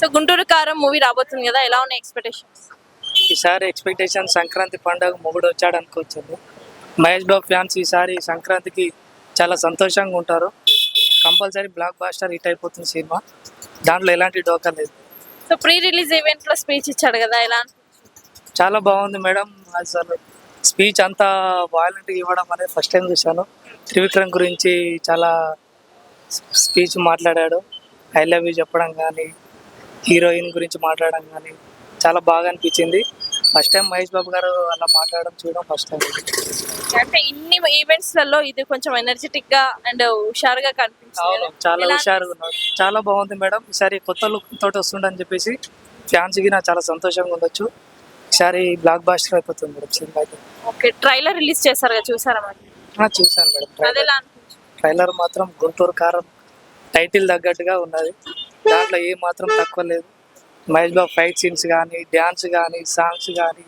So Guntur కారం movie రాబోతుంది కదా ఎలా ఉన్నాయి ఎక్స్పెక్టేషన్స్ ఈసారి ఎక్స్పెక్టేషన్ సంక్రాంతి పండుగ మొగుడు వచ్చాడు అనుకోవచ్చు మహేష్ బాబు ఫ్యాన్స్ ఈసారి సంక్రాంతికి చాలా సంతోషంగా ఉంటారు. కంపల్సరీ బ్లాక్ బాస్టర్ హిట్ అయిపోతుంది సినిమా. దాంట్లో ఎలాంటి డోకా లేదు. సో ప్రీ రిలీజ్ ఈవెంట్లో స్పీచ్ ఇచ్చాడు కదా ఎలా? చాలా బాగుంది మేడం. అసలు స్పీచ్ అంతా వాయిలెంట్గా ఇవ్వడం అనేది ఫస్ట్ టైం చూశాను. త్రివిక్రమ్ గురించి చాలా స్పీచ్ మాట్లాడాడు. ఐ లవ్ యూ చెప్పడం కానీ హీరోయిన్ గురించి మాట్లాడడం కానీ చాలా బాగా అనిపించింది. ఫస్ట్ టైం మహేష్ బాబు గారు అలా మాట్లాడడం చూడడం ఫస్ట్ టైం అంటే ఇన్ని ఈవెంట్స్లలో ఇది కొంచెం ఎనర్జెటిక్గా అండ్ హుషారుగా కనిపించింది? చాలా హుషారుగా ఉన్నాడు చాలా బాగుంది మేడం. ఈసారి కొత్త లుక్ తోటి వస్తుండని చెప్పేసి ఫ్యాన్స్కి నాకు చాలా సంతోషంగా ఉండొచ్చు. ఈసారి బ్లాక్ బాస్టర్ అయిపోతుంది మేడం సినిమా అయితే. ఓకే ట్రైలర్ రిలీజ్ చేశారు కదా చూసారా మేడం ఎలా అనిపించింది? ట్రైలర్ మాత్రం గుంటూరు కారం టైటిల్ తగ్గట్టుగా ఉన్నది. దాంట్లో ఏ మాత్రం తక్కువ లేదు. మహేష్ బాబు ఫైట్ సీన్స్ కానీ డ్యాన్స్ కానీ సాంగ్స్ కానీ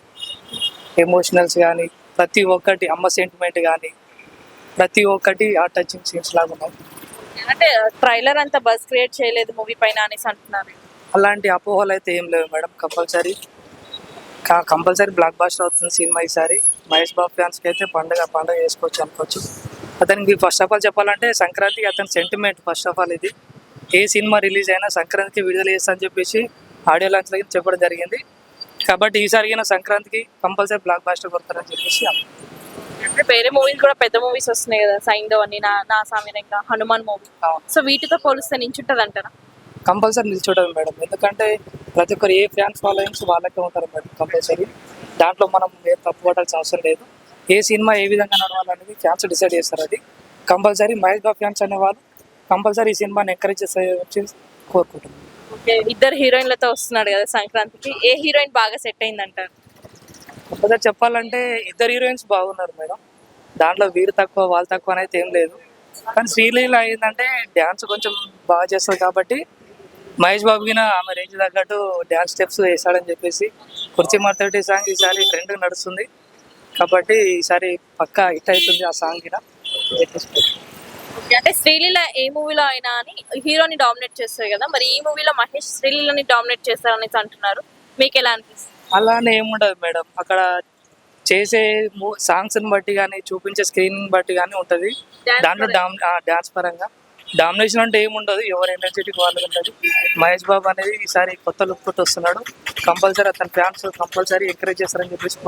ఎమోషనల్స్ కానీ ప్రతి ఒక్కటి అమ్మ సెంటిమెంట్ కానీ ప్రతి ఒక్కటి ఆ టచింగ్ సీన్స్ లాగా ఉన్నాయి. అంటే ట్రైలర్ అంతా బస్ క్రియేట్ చేయలేదు మూవీ పైన అనేసి అంటున్నారు. అలాంటి అపోహలు అయితే ఏం లేవు madam compulsory. Compulsory blockbuster అవుతుంది సినిమా ఈసారి. మహేష్ బాబు ఫ్యాన్స్కి అయితే పండుగ పండుగ చేసుకోవచ్చు అనుకోవచ్చు. అతనికి ఫస్ట్ ఆఫ్ ఆల్ చెప్పాలంటే సంక్రాంతికి అతని సెంటిమెంట్ ఫస్ట్ ఆఫ్ ఆల్ ఇది. ఏ సినిమా రిలీజ్ అయినా సంక్రాంతికి విడుదల చేస్తా అని చెప్పేసి ఆడియో లాంచ్ దగ్గర చెప్పడం జరిగింది. కాబట్టి ఈసారి సంక్రాంతికి కంపల్సరీ బ్లాక్ బాస్టర్ కొడతారని చెప్పేసి వేరే మూవీస్ కూడా పెద్ద మూవీస్ వస్తున్నాయి కదా సైందవ్ అని నా నా సామిరంగా హనుమాన్ మూవీ సో వీటితో పోలిస్తే నించుంటది అంటారా కంపల్సరీ నిల్చోవడం మేడం. ఎందుకంటే ప్రతి ఒక్కరు ఏ ఫ్యాన్స్ ఫాలోయింగ్స్ వాళ్ళకే ఉంటారు మేడం కంపల్సరీ. దాంట్లో మనం ఏ తప్పు పడాల్సిన అవసరం లేదు. ఏ సినిమా ఏ విధంగా నడవాలనేది ఫ్యాన్స్ డిసైడ్ చేస్తారు అది. కంపల్సరీ మహేష్ బాబు ఫ్యాన్స్ అనేవాళ్ళు కంపల్సరీ ఈ సినిమాని ఎంకరేజ్ చేసి కోరుకుంటున్నాను ఓకే ఇద్దరు హీరోయిన్లతో వస్తున్నాడు కదా సంక్రాంతికి. ఏ హీరోయిన్ బాగా సెట్ అయింది అంటారు కంపల్సరీ చెప్పాలంటే ఇద్దరు హీరోయిన్స్ బాగున్నారు మేడం. దాంట్లో వీరు తక్కువ వాళ్ళు తక్కువ అనేది ఏం లేదు. కానీ శ్రీలీల ఏంటంటే డ్యాన్స్ కొంచెం బాగా చేస్తుంది కాబట్టి మహేష్ బాబు గిన ఆమె రేంజ్ తగ్గట్టు డ్యాన్స్ స్టెప్స్ వేసాడని చెప్పేసి కుర్చీ మార్తటి సాంగ్ ఈసారి ట్రెండ్ నడుస్తుంది. కాబట్టి ఈసారి పక్కా హిట్ అవుతుంది ఆ సాంగ్ ఓకే, అంటే శ్రీలీల ఏ మూవీలో అయినా అని హీరోని డామినేట్ చేస్తారు కదా మరి ఈ మూవీలో మహేష్ శ్రీలీలని డామినేట్ చేస్తారు అనేసి అంటున్నారు. మీకు ఎలా అనిపిస్తుంది? అలానే ఏముండదు మేడం. అక్కడ చేసే సాంగ్స్ బట్టి కానీ చూపించే స్క్రీన్ బట్టి కానీ ఉంటుంది. దాంట్లో డాన్స్ పరంగా. డామినేషన్ అంటే ఏముండదు ఎవరు ఎనర్జెటిక్ వాళ్ళు ఉంటుంది మహేష్ బాబు అనేది ఈసారి కొత్త లుక్ తోటి వస్తున్నాడు. కంపల్సరీ అతని ఫ్యాన్స్ కంపల్సరీ ఎంకరేజ్ చేస్తారని చెప్పేసి.